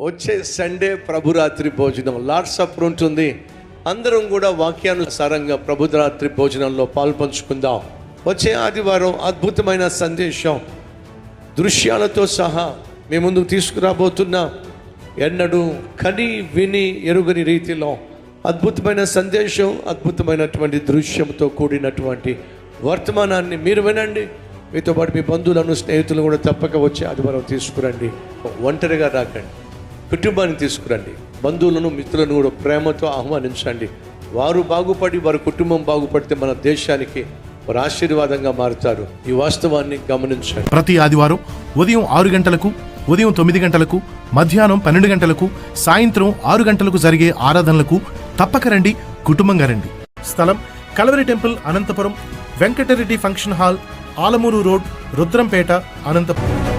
వచ్చే సండే ప్రభురాత్రి భోజనం. లార్డ్ అప్పుడు ఉంటుంది. అందరం కూడా వాక్యానుసారంగా ప్రభురాత్రి భోజనంలో పాల్పంచుకుందాం. వచ్చే ఆదివారం అద్భుతమైన సందేశం. దృశ్యాలతో సహా మీ ముందుకు తీసుకురాబోతున్న ఎన్నడూ కని విని ఎరుగని రీతిలో అద్భుతమైన సందేశం అద్భుతమైనటువంటి దృశ్యంతో కూడినటువంటి వర్తమానాన్ని మీరు వినండి. మీతో పాటు మీ బంధువులను స్నేహితులు కూడా తప్పక వచ్చి ఆదివారం తీసుకురండి. ఒంటరిగా రాకండి. కుటుంబాన్ని తీసుకురండి. బంధువులను మిత్రులను కూడా ప్రేమతో ఆహ్వానించండి. వారు బాగుపడి వారి కుటుంబం బాగుపడితే మన దేశానికి వారు ఆశీర్వాదంగా మారుతారు. ఈ వాస్తవాన్ని గమనించండి. ప్రతి ఆదివారం ఉదయం ఆరు గంటలకు ఉదయం తొమ్మిది గంటలకు మధ్యాహ్నం పన్నెండు గంటలకు సాయంత్రం ఆరు గంటలకు జరిగే ఆరాధనలకు తప్పక రండి కుటుంబంగా రండి. స్థలం Calvary temple Anantapuram Venkatareddy function hall Alamuru road Rudrampeta Anantapuram.